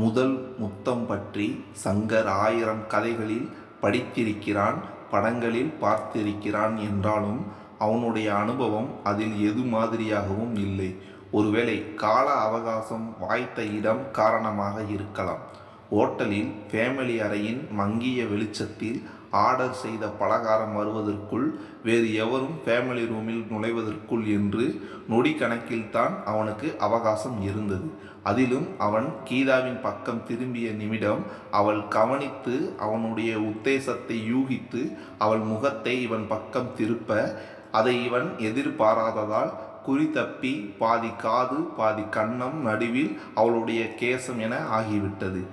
முதல் முத்தம் பற்றி சங்கர் ஆயிரம் கதைகளில் படித்திருக்கிறான் படங்களில் பார்த்திருக்கிறான் என்றாலும் அவனுடைய அனுபவம் அதில் எது மாதிரியாகவும் இல்லை. ஒருவேளை கால அவகாசம் வாய்த்த இடம் காரணமாக இருக்கலாம். ஓட்டலில் ஃபேமிலி அறையின் மங்கிய வெளிச்சத்தில் ஆர்டர் செய்த பலகாரம் வருவதற்குள் வேறு எவரும் ஃபேமிலி ரூமில் நுழைவதற்குள் என்று நொடி கணக்கில்தான் அவனுக்கு அவகாசம் இருந்தது. அதிலும் அவன் கீதாவின் பக்கம் திரும்பிய நிமிடம் அவள் கவனித்து அவனுடைய உத்தேசத்தை யூகித்து அவள் முகத்தை இவன் பக்கம் திருப்ப அதை இவன் எதிர்பாராததால் குறி தப்பி பாதி காது பாதி கன்னம் நடுவில் அவளுடைய கேசம் என ஆகிவிட்டது.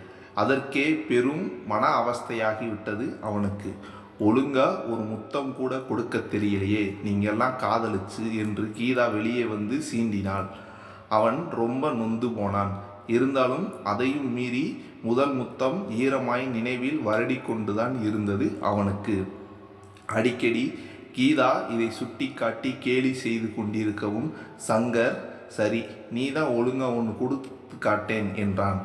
அதற்கே பெரும் மன அவஸ்தையாகிவிட்டது அவனுக்கு. ஒழுங்கா ஒரு முத்தம் கூட கொடுக்க தெரியலையே. நீங்கள்லாம் காதலிச்சு என்று கீதா வெளியே வந்து சீண்டினாள். அவன் ரொம்ப நொந்து போனான். இருந்தாலும் அதையும் மீறி முதல் முத்தம் ஈரமாய் நினைவில் வருடி கொண்டுதான் இருந்தது அவனுக்கு. அடிக்கடி கீதா இதை சுட்டி காட்டி கேலி செய்து கொண்டிருக்கவும் சங்கர் சரி நீ தான் ஒழுங்கா ஒன்று கொடுத்து காட்டேன் என்றான்.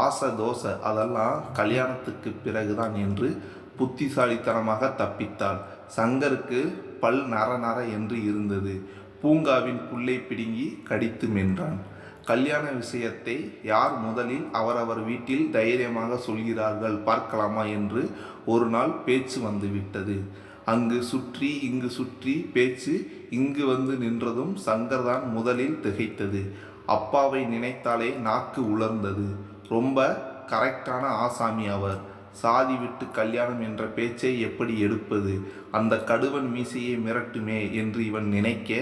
ஆசை தோசை அதெல்லாம் கல்யாணத்துக்கு பிறகுதான் என்று புத்திசாலித்தனமாக தப்பித்தாள். சங்கருக்கு பல் நர நர என்று இருந்தது. பூங்காவின் புல்லை பிடுங்கி கடித்து மென்றான். கல்யாண விஷயத்தை யார் முதலில் அவரவர் வீட்டில் தைரியமாக சொல்கிறார்கள் பார்க்கலாமா என்று ஒரு நாள் பேச்சு வந்துவிட்டது அங்கு சுற்றி இங்கு சுற்றி பேச்சு இங்கு வந்து நின்றதும் சங்கர்தான் முதலில் திகைத்தது. அப்பாவை நினைத்தாலே நாக்கு உலர்ந்தது. ரொம்ப கரெக்டான ஆசாமி அவர். சாதி விட்டு கல்யாணம் என்ற பேச்சை எப்படி எடுப்பது? அந்த கடுவன் மீசையை மிரட்டுமே என்று இவன் நினைக்க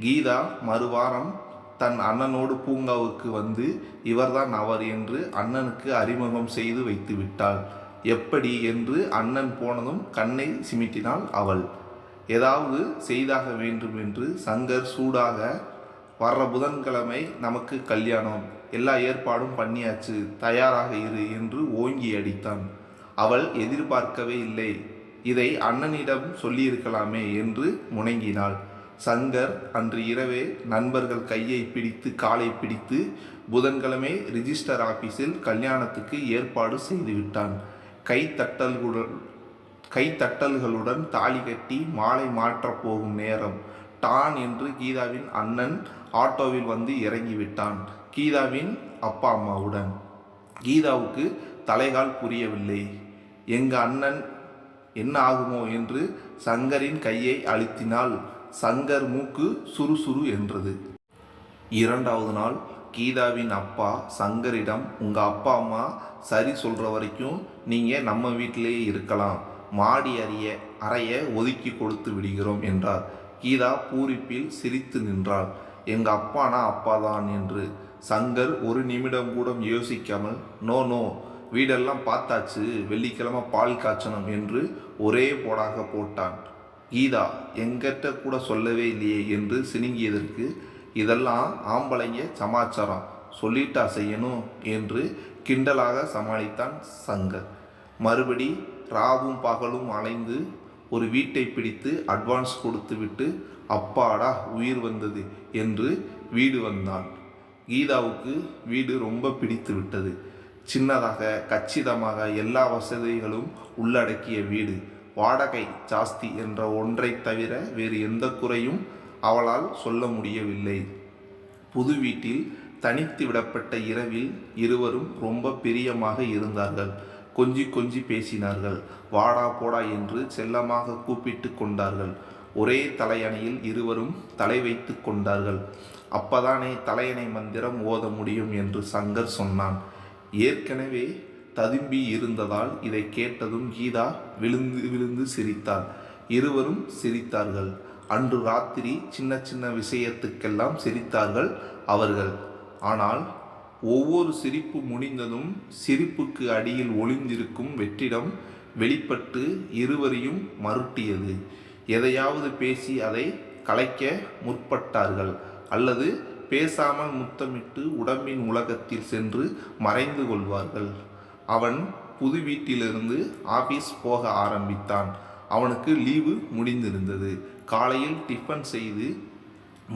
கீதா மறுவாரம் தன் அண்ணனோடு பூங்காவுக்கு வந்து இவர்தான் அவர் என்று அண்ணனுக்கு அறிமுகம் செய்து வைத்து விட்டாள். எப்படி? என்று அண்ணன் போனதும் கண்ணை சிமிட்டினாள் அவள். ஏதாவது செய்தாக வேண்டும் என்று சங்கர் சூடாக வர்ற புதன்கிழமை நமக்கு கல்யாணம். எல்லா ஏற்பாடும் பண்ணியாச்சு. தயாராக இரு என்று ஓங்கி அடித்தான். அவள் எதிர்பார்க்கவே இல்லை. இதை அண்ணனிடம் சொல்லியிருக்கலாமே என்று முணங்கினாள். சங்கர் அன்று இரவே நண்பர்கள் கையை பிடித்து காலை பிடித்து புதன்கிழமை ரிஜிஸ்டர் ஆபீஸில் கல்யாணத்துக்கு ஏற்பாடு செய்துவிட்டான் கைத்தட்டல்களுடன் கைத்தட்டல்களுடன் தாலி கட்டி மாலை மாற்றப் போகும் நேரம். டான் என்று கீதாவின் அண்ணன் ஆட்டோவில் வந்து இறங்கிவிட்டான். கீதாவின் அப்பா அம்மாவுடன். கீதாவுக்கு தலைகால் புரியவில்லை. எங்க அண்ணன் என்ன ஆகுமோ? என்று சங்கரின் கையை அழுத்தினால் சங்கர் மூக்கு சுறுசுறு என்றது. இரண்டாவது நாள் கீதாவின் அப்பா சங்கரிடம் உங்கள் அப்பா அம்மா சரி சொல்கிற வரைக்கும் நீங்கள் நம்ம வீட்டிலேயே இருக்கலாம். மாடி அறிய அறைய ஒதுக்கி கொடுத்து விடுகிறோம் என்றார். கீதா பூரிப்பில் சிரித்து நின்றாள். எங்கள் அப்பானா தான் என்று சங்கர் ஒரு நிமிடம் கூட யோசிக்காமல் நோ நோ வீடெல்லாம் பார்த்தாச்சு வெள்ளிக்கிழமை பால் காய்ச்சணும் என்று ஒரே போடாக போட்டான். கீதா எங்கிட்ட கூட சொல்லவே இல்லையே என்று சினுங்கியதற்கு இதெல்லாம் ஆம்பளைங்க சமாச்சாரம் சொல்லிட்டா செய்யணும் என்று கிண்டலாக சமாளித்தான் சங்கர். மறுபடி ராவும் பகலும் அலைந்து ஒரு வீட்டை பிடித்து அட்வான்ஸ் கொடுத்துவிட்டு அப்பாடா உயிர் வந்தது என்று வீடு வந்தான். கீதாவுக்கு வீடு ரொம்ப பிடித்து விட்டது. சின்னதாக கச்சிதமாக எல்லா வசதிகளும் உள்ளடக்கிய வீடு. வாடகை ஜாஸ்தி என்ற ஒன்றை தவிர வேறு எந்த குறையும் அவளால் சொல்ல முடியவில்லை. புது வீட்டில் தனித்து விடப்பட்ட இரவில் இருவரும் ரொம்ப பிரியமாக இருந்தார்கள். கொஞ்சி கொஞ்சி பேசினார்கள். வாடா போடா என்று செல்லமாக கூப்பிட்டு கொண்டார்கள். ஒரே தலையணையில் இருவரும் தலை வைத்து கொண்டார்கள். அப்பதானே தலையணை மந்திரம் ஓத முடியும் என்று சங்கர் சொன்னான். ஏற்கனவே ததும்பி இருந்ததால் இதை கேட்டதும் கீதா விழுந்து விழுந்து சிரித்தாள். இருவரும் சிரித்தார்கள். அன்று ராத்திரி சின்ன சின்ன விஷயத்துக்கெல்லாம் சிரித்தார்கள் அவர்கள். ஆனால் ஒவ்வொரு சிரிப்பு முடிந்ததும் சிரிப்புக்கு அடியில் ஒளிந்திருக்கும் வெற்றிடம் வெளிப்பட்டு இருவரையும் மருட்டியது. எதையாவது பேசி அதை கலைக்க முற்பட்டார்கள் அல்லது பேசாமல் முத்தமிட்டு உடம்பின் உலகத்தில் சென்று மறைந்து கொள்வார்கள். அவன் புது வீட்டிலிருந்து ஆபீஸ் போக ஆரம்பித்தான். அவனுக்கு லீவு முடிந்திருந்தது. காலையில் டிஃபன் செய்து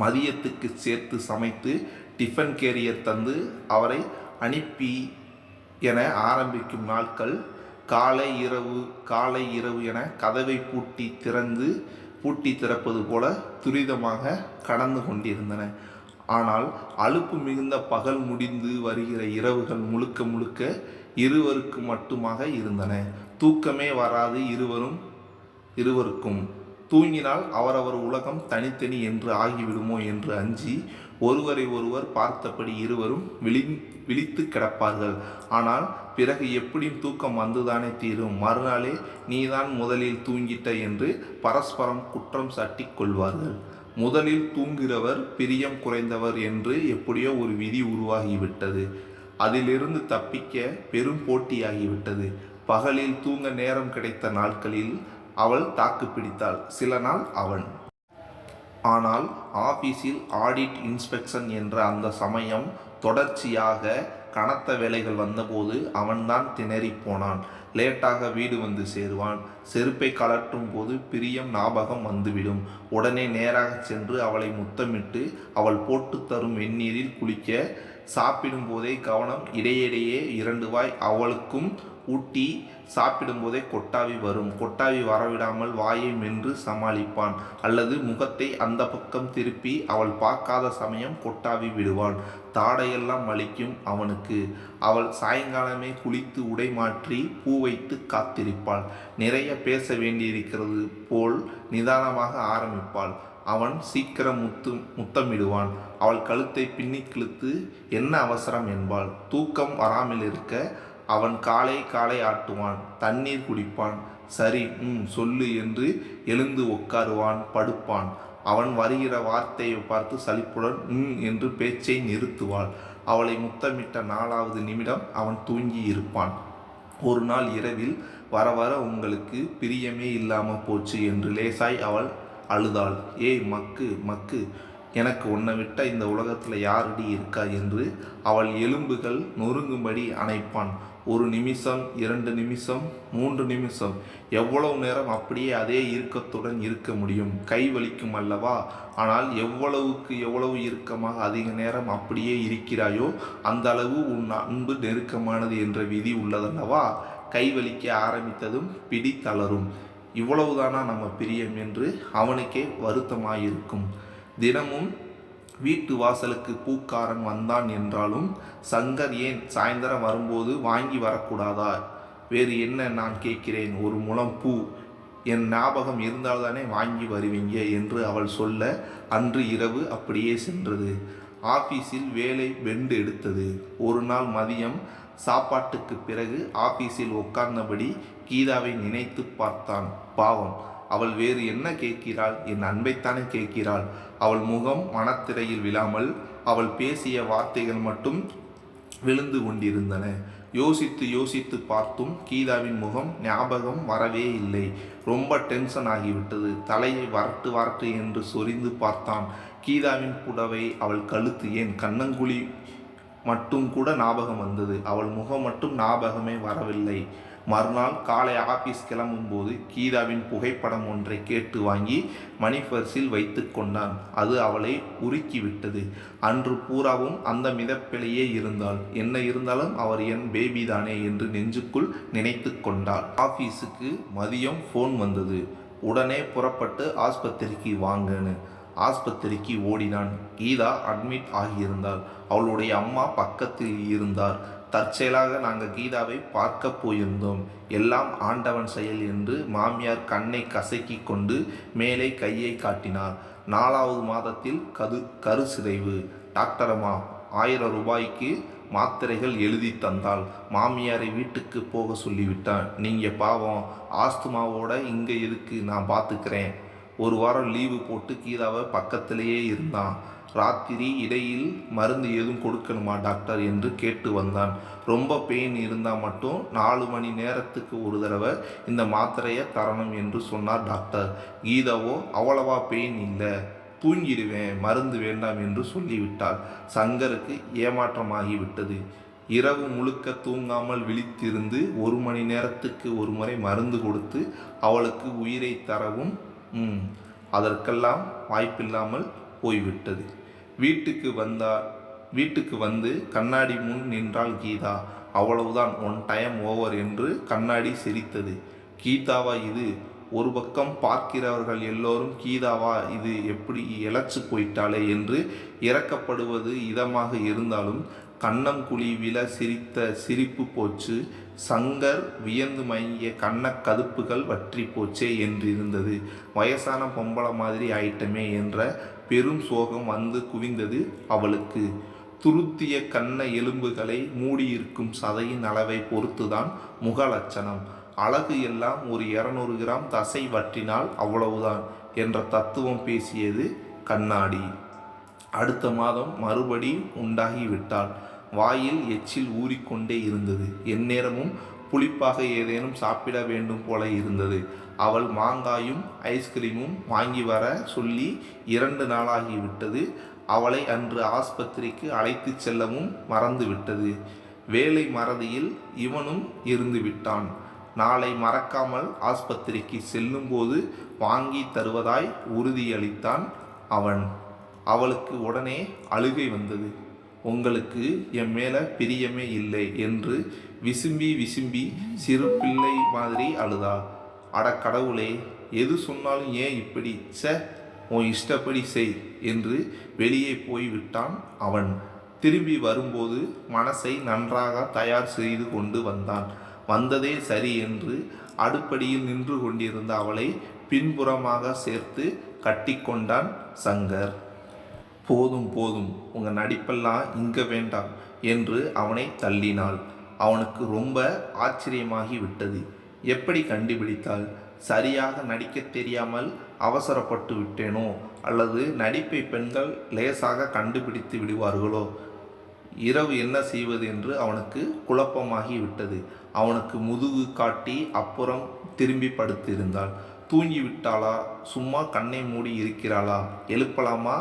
மதியத்துக்கு சேர்த்து சமைத்து டிஃபன் கேரியர் தந்து அவரை அனுப்பி என ஆரம்பிக்கும் நாட்கள் காலை இரவு காலை இரவு என கதவை பூட்டி திறந்து பூட்டி திறப்பது போல துரிதமாக கடந்து கொண்டிருந்தன. ஆனால் அலுப்பு மிகுந்த பகல் முடிந்து வருகிற இரவுகள் முழுக்க முழுக்க இருவருக்கு மட்டுமாக இருந்தன. தூக்கமே வராது இருவரும் இருவருக்கும். தூங்கினால் அவரவர் உலகம் தனித்தனி என்று ஆகிவிடுமோ என்று அஞ்சி ஒருவரை ஒருவர் பார்த்தபடி இருவரும் விழி விழித்து கிடப்பார்கள். ஆனால் பிறகு எப்படியும் தூக்கம் வந்துதானே தீரும். மறுநாளே நீதான் முதலில் தூங்கிட்ட என்று பரஸ்பரம் குற்றம் சாட்டி கொள்வார்கள். முதலில் தூங்குகிறவர் பிரியம் குறைந்தவர் என்று எப்படியோ ஒரு விதி உருவாகிவிட்டது. அதிலிருந்து தப்பிக்க பெரும் போட்டியாகிவிட்டது. பகலில் தூங்க நேரம் கிடைத்த நாட்களில் அவள் தாக்கு பிடித்தாள். சில நாள் அவன். ஆனால் ஆபீஸில் ஆடிட் இன்ஸ்பெக்ஷன் என்ற அந்த சமயம் தொடர்ச்சியாக கனத்த வேலைகள் வந்தபோது அவன்தான் திணறி போனான். லேட்டாக வீடு வந்து சேருவான். செருப்பை கலற்றும் போது பிரியம் ஞாபகம் வந்துவிடும். உடனே நேராக சென்று அவளை முத்தமிட்டு அவள் போட்டு தரும் வெந்நீரில் குளிக்க சாப்பிடும் போதே கவனம் இடையிடையே இரண்டு வாய் அவளுக்கும் ஊட்டி சாப்பிடும்போதே கொட்டாவி வரும். கொட்டாவி வரவிடாமல் வாயை மென்று சமாளிப்பான். அல்லது முகத்தை அந்த பக்கம் திருப்பி அவள் பார்க்காத சமயம் கொட்டாவி விடுவான். தாடையெல்லாம் வலிக்கும் அவனுக்கு. அவள் சாயங்காலமே குளித்து உடை மாற்றி பூ வைத்து காத்திருப்பாள். நிறைய பேச வேண்டியிருக்கிறது போல் நிதானமாக ஆரம்பிப்பாள். அவன் சீக்கிரம் முத்து முத்தமிடுவான். அவள் கழுத்தை பின்னி கிழித்து என்ன அவசரம்? என்பாள். தூக்கம் வராமல் இருக்க அவன் காலை காலை ஆட்டுவான் தண்ணீர் குடிப்பான். சரி ம் சொல்லு என்று எழுந்து உட்காருவான் படுப்பான். அவன் வருகிற வார்த்தையை பார்த்து சலிப்புடன் ம் என்று பேச்சை நிறுத்துவாள். அவளை முத்தமிட்ட நாலாவது நிமிடம் அவன் தூங்கி இருப்பான். ஒரு நாள் இரவில் வர வர உங்களுக்கு பிரியமே இல்லாமல் போச்சு என்று லேசாய் அவள் அழுதாள். ஏய் மக்கு மக்கு எனக்கு உன்னை விட்ட இந்த உலகத்தில் யாரடி இருக்கா என்று அவள் எலும்புகள் நொறுங்கும்படி அணைப்பான். ஒரு நிமிஷம் இரண்டு நிமிஷம் மூன்று நிமிஷம். எவ்வளவு நேரம் அப்படியே அதே இறுக்கத்துடன் இருக்க முடியும்? கை வலிக்கும் அல்லவா? ஆனால் எவ்வளவுக்கு எவ்வளவு இறுக்கமாக அதிக நேரம் அப்படியே இருக்கிறாயோ அந்த அளவு உன் அன்பு நெருக்கமானது என்ற விதி உள்ளதல்லவா? கை வலிக்க ஆரம்பித்ததும் பிடி தளரும் இவ்வளவுதானா நம்ம பிரியம் என்று அவனுக்கே வருத்தமாயிருக்கும். தினமும் வீட்டு வாசலுக்கு பூக்காரன் வந்தான் என்றாலும் சங்கர் ஏன் சாயந்தரம் வரும்போது வாங்கி வரக்கூடாதா? வேறு என்ன நான் கேட்கிறேன்? ஒரு முழம் பூ. என் ஞாபகம் இருந்தால்தானே வாங்கி வருவீங்க என்று அவள் சொல்ல அன்று இரவு அப்படியே சென்றது. ஆபீஸில் வேலை வெண்டு எடுத்தது. ஒரு நாள் மதியம் சாப்பாட்டுக்கு பிறகு ஆபீஸில் உட்கார்ந்தபடி கீதாவை நினைத்து பார்த்தான். பாவம் அவள் வேறு என்ன கேட்கிறாள்? என் அன்பைத்தானே கேட்கிறாள். அவள் முகம் மனத்திரையில் விழாமல் அவள் பேசிய வார்த்தைகள் மட்டும் விழுந்து கொண்டிருந்தன. யோசித்து யோசித்து பார்த்தும் கீதாவின் முகம் ஞாபகம் வரவே இல்லை. ரொம்ப டென்ஷன் ஆகிவிட்டது. தலையை வரட்டு வரட்டு என்று சொரிந்து பார்த்தான். கீதாவின் புடவை அவள் கழுத்து ஏன் கண்ணங்குழி மட்டும் கூட ஞாபகம் வந்தது. அவள் முகம் மட்டும் ஞாபகமே வரவில்லை. மறுநாள் காலை ஆபீஸ் கிளம்பும்போது கீதாவின் புகைப்படம் ஒன்றை கேட்டு வாங்கி மணிபர்ஸில் வைத்து கொண்டான். அது அவளை உருக்கிவிட்டது. அன்று பூராவும் அந்த மிதப்பிலேயே இருந்தாள். என்ன இருந்தாலும் அவர் என் பேபி தானே என்று நெஞ்சுக்குள் நினைத்து கொண்டாள். ஆபீஸுக்கு மதியம் ஃபோன் வந்தது. உடனே புறப்பட்டு ஆஸ்பத்திரிக்கு வாங்கன்னு. ஆஸ்பத்திரிக்கு ஓடினான். கீதா அட்மிட் ஆகியிருந்தாள். அவளுடைய அம்மா பக்கத்தில் இருந்தார். தற்செயலாக நாங்கள் கீதாவை பார்க்க போயிருந்தோம். எல்லாம் ஆண்டவன் செயல் என்று மாமியார் கண்ணை கசக்கி கொண்டு மேலே கையை காட்டினார். நாலாவது மாதத்தில் கது கரு சிதைவு. டாக்டரம்மா ஆயிரம் ரூபாய்க்கு மாத்திரைகள் எழுதி தந்தாள். மாமியாரை வீட்டுக்கு போக சொல்லிவிட்டான். நீங்கள் பாவம் ஆஸ்துமாவோட இங்கே இருக்கு நான் பார்த்துக்கிறேன் ஒரு வாரம் லீவு போட்டு கீதாவை பக்கத்திலேயே இருந்தான். ராத்திரி இடையில் மருந்து எதுவும் கொடுக்கணுமா டாக்டர் என்று கேட்டு வந்தான். ரொம்ப பெயின் இருந்தால் மட்டும் நாலு மணி நேரத்துக்கு ஒரு தடவை இந்த மாத்திரையை தரணும் என்று சொன்னார் டாக்டர். கீதாவோ அவ்வளவா பெயின் இல்லை. தூங்கிடுவேன் மருந்து வேண்டாம் என்று சொல்லிவிட்டாள். சங்கருக்கு ஏமாற்றமாகிவிட்டது. இரவு முழுக்க தூங்காமல் விழித்திருந்து ஒரு மணி நேரத்துக்கு ஒரு முறை மருந்து கொடுத்து அவளுக்கு உயிரை தரவும் அதற்கெல்லாம் வாய்ப்பில்லாமல் போய்விட்டது. வீட்டுக்கு வந்தால் வீட்டுக்கு வந்து கண்ணாடி முன் நின்றாள் கீதா. அவ்வளவுதான் ஒன் டைம் ஓவர் என்று கண்ணாடி சிரித்தது. கீதாவா இது? ஒரு பக்கம் பார்க்கிறவர்கள் எல்லோரும் கீதாவா இது எப்படி இழைச்சு போயிட்டாளே? என்று இறக்கப்படுவது இதமாக இருந்தாலும் கண்ணம் குழி விழ சிரித்த சிரிப்பு போச்சு. சங்கர் வியந்து மயங்கிய கண்ண கதுப்புகள் வற்றி போச்சே என்றிருந்தது. வயசான பொம்பளை மாதிரி ஆயிட்டமே என்ற பெரும் சோகம் வந்து குவிந்தது அவளுக்கு. துருத்திய கண்ண எலும்புகளை மூடியிருக்கும் சதையின் அளவை பொறுத்துதான் முக லட்சணம் அழகு எல்லாம் ஒரு இரநூறு கிராம் தசை வற்றினால் அவ்வளவுதான் என்ற தத்துவம் பேசியது கண்ணாடி. அடுத்த மாதம் மறுபடி உண்டாகிவிட்டாள். வாயில் எச்சில் ஊறிக்கொண்டே இருந்தது. எந்நேரமும் புளிப்பாக ஏதேனும் சாப்பிட வேண்டும் போல இருந்தது. அவள் மாங்காயும் ஐஸ்கிரீமும் வாங்கி வர சொல்லி இரண்டு நாளாகிவிட்டது அவளை அன்று ஆஸ்பத்திரிக்கு அழைத்துச் செல்லவும் மறந்துவிட்டது வேலை மறதியில் இவனும் இருந்து விட்டான். நாளை மறக்காமல் ஆஸ்பத்திரிக்கு செல்லும்போது வாங்கி தருவதாய் உறுதியளித்தான் அவன். அவளுக்கு உடனே அழுகை வந்தது. உங்களுக்கு என் மேலே பிரியமே இல்லை என்று விசும்பி விசும்பி சிறு பிள்ளை மாதிரி அழுதா. அட கடவுளே எது சொன்னாலும் ஏன் இப்படி? ச உன் இஷ்டப்படி செய் என்று வெளியே போய் விட்டான் அவன். திரும்பி வரும்போது மனசை நன்றாக தயார் செய்து கொண்டு வந்தான். வந்ததே சரி என்று அடுப்படியில் நின்று கொண்டிருந்த அவளை பின்புறமாக சேர்த்து கட்டிக்கொண்டான் சங்கர். போதும் போதும் உங்கள் நடிப்பெல்லாம் இங்கே வேண்டாம் என்று அவனை தள்ளினாள். அவனுக்கு ரொம்ப ஆச்சரியமாகி விட்டது. எப்படி கண்டுபிடித்தாள்? சரியாக நடிக்க தெரியாமல் அவசரப்பட்டு விட்டேனோ? அல்லது நடிப்பை பெண்கள் லேசாக கண்டுபிடித்து விடுவார்களோ? இரவு என்ன செய்வது என்று அவனுக்கு குழப்பமாகி விட்டது. அவனுக்கு முதுகு காட்டி அப்புறம் திரும்பி படுத்திருந்தாள். தூங்கி விட்டாளா சும்மா கண்ணை மூடி இருக்கிறாளா? எழுப்பலாமா?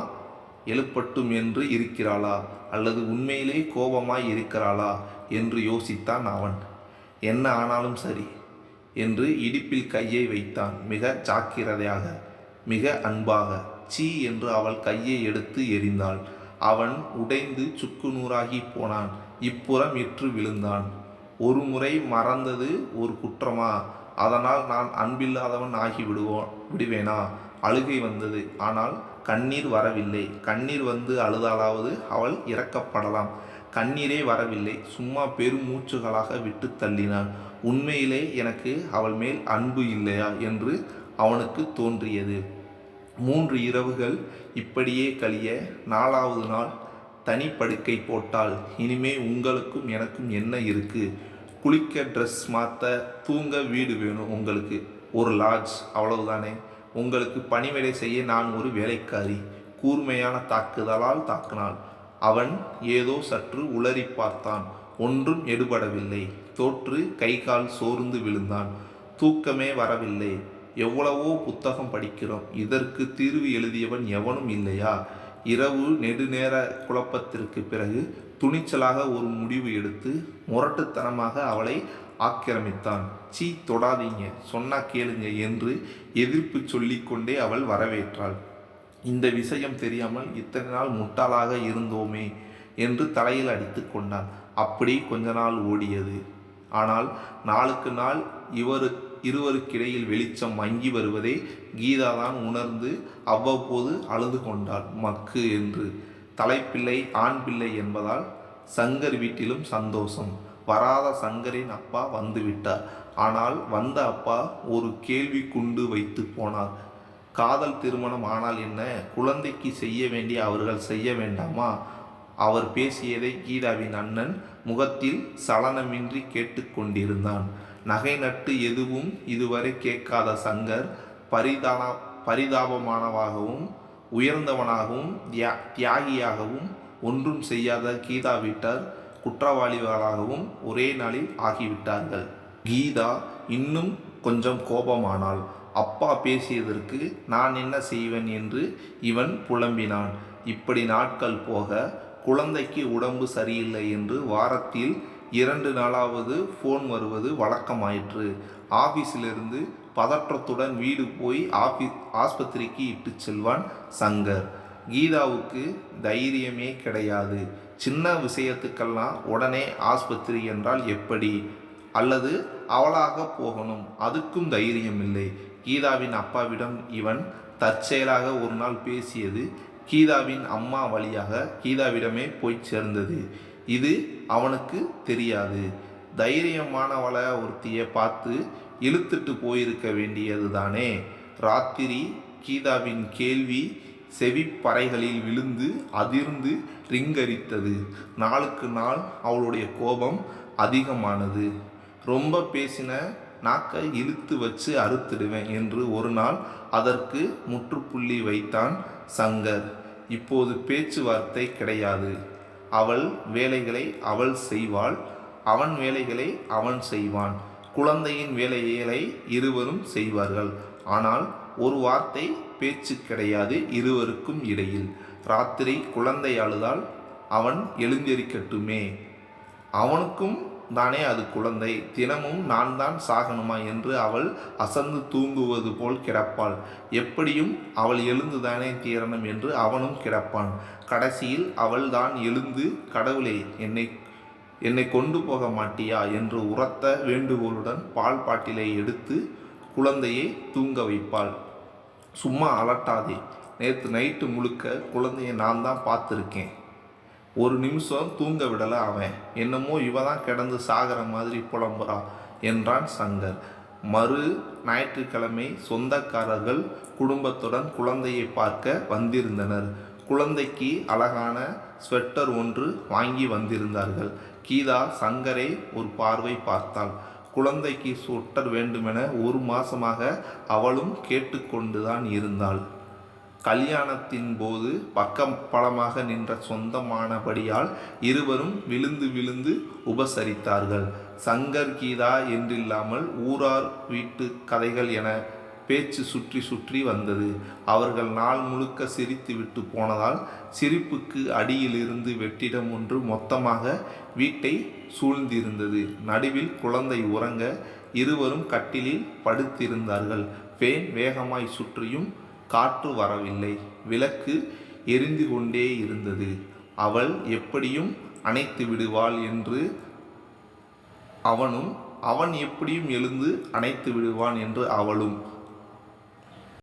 எழுப்பட்டும் என்று இருக்கிறாளா? அல்லது உண்மையிலே கோபமாய் இருக்கிறாளா? என்று யோசித்தான் அவன். என்ன ஆனாலும் சரி என்று இடிப்பில் கையை வைத்தான். மிக ஜாக்கிரதையாக மிக அன்பாக சீ என்று அவள் கையை எடுத்து எறிந்தாள். அவன் உடைந்து சுக்குநூறாகி போனான். இப்புறம் இற்று விழுந்தான். ஒரு முறை மறந்தது ஒரு குற்றமா? அதனால் நான் அன்பில்லாதவன் ஆகி விடுவோ விடுவேனா? அழுகை வந்தது. ஆனால் கண்ணீர் வரவில்லை. கண்ணீர் வந்து அழுதாலாவது அவள் இறக்கப்படலாம் கண்ணீரே வரவில்லை. சும்மா பெருமூச்சுகளாக விட்டு தள்ளினான் உண்மையிலே எனக்கு அவள் மேல் அன்பு இல்லையா என்று அவனுக்கு தோன்றியது. மூன்று இரவுகள் இப்படியே கழிய நாலாவது நாள் தனி படுக்கை போட்டால் இனிமே உங்களுக்கும் எனக்கும் என்ன இருக்கு? குளிக்க ட்ரெஸ் மாற்ற தூங்க வீடு வேணும் உங்களுக்கு. ஒரு லாட்ஜ் அவ்வளவுதானே? உங்களுக்கு பணிவிடை செய்ய நான் ஒரு வேலைக்காரி. கூர்மையான தாக்குதலால் தாக்கினாள். அவன் ஏதோ சற்று உளறி பார்த்தான். ஒன்றும் எடுபடவில்லை. தோற்று கை கால் சோர்ந்து விழுந்தான். தூக்கமே வரவில்லை. எவ்வளவோ புத்தகம் படிக்கிறோம். இதற்கு தீர்வு எழுதியவன் எவனும் இல்லையா? இரவு நெடுநேர குழப்பத்திற்கு பிறகு துணிச்சலாக ஒரு முடிவு எடுத்து முரட்டுத்தனமாக அவளை ஆக்கிரமித்தான். சீ தொடாதீங்க. சொன்னா கேளுங்க என்று எதிர்ப்பு சொல்லிக்கொண்டே அவள் வரவேற்றாள். இந்த விஷயம் தெரியாமல் இத்தனை நாள் முட்டாளாக இருந்தோமே என்று தலையில் அடித்து கொண்டான். அப்படி கொஞ்ச நாள் ஓடியது. ஆனால் நாளுக்கு நாள் இவரு இருவருக்கிடையில் வெளிச்சம் மங்கி வருவதை கீதாதான் உணர்ந்து அவ்வப்போது அழுது கொண்டாள். மக்கு என்று. தலைப்பிள்ளை ஆண் பிள்ளை என்பதால் சங்கர் வீட்டிலும் சந்தோஷம். வராத சங்கரின் அப்பா வந்துவிட்டார். ஆனால் வந்த அப்பா ஒரு கேள்வி குண்டு வைத்து போனார். காதல் திருமணம் ஆனால் என்ன? குழந்தைக்கு செய்ய வேண்டிய அவர்கள் செய்ய வேண்டாமா? அவர் பேசியதை கீதாவின் அண்ணன் முகத்தில் சலனமின்றி கேட்டுக்கொண்டிருந்தான் நகை நட்டு எதுவும் இதுவரை கேட்காத சங்கர் பரிதான பரிதாபமானவாகவும் உயர்ந்தவனாகவும் தியா தியாகியாகவும் ஒன்றும் செய்யாத கீதா வீட்டார் குற்றவாளிகளாகவும் ஒரே நாளில் ஆகிவிட்டார்கள். கீதா இன்னும் கொஞ்சம் கோபமானாள். அப்பா பேசியதற்கு நான் என்ன செய்வேன் என்று இவன் புலம்பினான். இப்படி நாட்கள் போக குழந்தைக்கு உடம்பு சரியில்லை என்று வாரத்தில் இரண்டு நாளாவது ஃபோன் வருவது வழக்கமாயிற்று. ஆஃபீஸிலிருந்து பதற்றத்துடன் வீடு போய் ஆபி ஆஸ்பத்திரிக்கு இட்டு செல்வான் சங்கர். கீதாவுக்கு தைரியமே கிடையாது. சின்ன விஷயத்துக்கெல்லாம் உடனே ஆஸ்பத்திரி என்றால் எப்படி? அல்லது அவளாக போகணும் அதுக்கும் தைரியம் இல்லை. கீதாவின் அப்பாவிடம் இவன் தற்செயலாக ஒரு நாள் பேசியது கீதாவின் அம்மா வழியாக கீதாவிடமே போய் சேர்ந்தது. இது அவனுக்கு தெரியாது. தைரியமானவளை ஒருத்தியை பார்த்து இழுத்துட்டு போயிருக்க வேண்டியது தானே ராத்திரி கீதாவின் கேள்வி செவிப்பறைகளில் விழுந்து அதிர்ந்து ரிங்கரித்தது. நாளுக்கு நாள் அவளுடைய கோபம் அதிகமானது. ரொம்ப பேசின நாக்கை இழுத்து வச்சு அறுத்துடுவேன் என்று ஒரு நாள் அதற்கு முற்றுப்புள்ளி வைத்தான் சங்கர். இப்போது பேச்சுவார்த்தை கிடையாது. அவள் வேலைகளை அவள் செய்வாள் அவன் வேலைகளை அவன் செய்வான். குழந்தையின் வேலைகளை இருவரும் செய்வார்கள். ஆனால் ஒரு வார்த்தை பேச்சு கிடையாது இருவருக்கும் இடையில். ராத்திரி குழந்தை அழுதால் அவன் எழுந்திருக்கட்டுமே. அவனுக்கும் தானே அது குழந்தை. தினமும் நான் தான் சாகணுமா என்று அவள் அசந்து தூங்குவது போல் கிடப்பாள். எப்படியும் அவள் எழுந்துதானே தீரணும் என்று அவனும் கிடப்பான். கடைசியில் அவள் தான் எழுந்து கடவுளே என்னை என்னை கொண்டு போக மாட்டியா? என்று உரத்த வேண்டுகோளுடன் பால் பாட்டிலை எடுத்து குழந்தையை தூங்க வைப்பாள். சும்மா அலட்டாதே. நேற்று நைட்டு முழுக்க குழந்தைய நான் தான் பார்த்துருக்கேன். ஒரு நிமிஷம் தூங்க விடலை அவன். என்னமோ இவ தான் கிடந்து சாகிற மாதிரி புலம்புறா என்றான் சங்கர். மறு ஞாயிற்றுக்கிழமை சொந்தக்காரர்கள் குடும்பத்துடன் குழந்தையை பார்க்க வந்திருந்தனர். குழந்தைக்கு அழகான ஸ்வெட்டர் ஒன்று வாங்கி வந்திருந்தார்கள். கீதா சங்கரை ஒரு பார்வை பார்த்தாள். குழந்தைக்கு சுட்டர் வேண்டுமென ஒரு மாசமாக அவளும் கேட்டுக்கொண்டுதான் இருந்தாள். கல்யாணத்தின் போது பக்கம் பலமாக நின்ற சொந்தமானபடியால் இருவரும் விழுந்து விழுந்து உபசரித்தார்கள். சங்கர் கீதா என்றில்லாமல் ஊரார் வீட்டு கதைகள் என பேச்சு சுற்றி சுற்றி வந்தது. அவர்கள் நாள் முழுக்க சிரித்து விட்டு போனதால் சிரிப்புக்கு அடியிலிருந்து வெற்றிடம் ஒன்று மொத்தமாக வீட்டை சூழ்ந்திருந்தது. நடுவில் குழந்தை உறங்க இருவரும் கட்டிலில் படுத்திருந்தார்கள். ஃபேன் வேகமாய் சுற்றியும் காற்று வரவில்லை. விளக்கு எரிந்து கொண்டே இருந்தது. அவள் எப்படியும் அணைத்து விடுவாள் என்று அவனும் அவன் எப்படியும் எழுந்து அணைத்து விடுவான் என்று அவளும்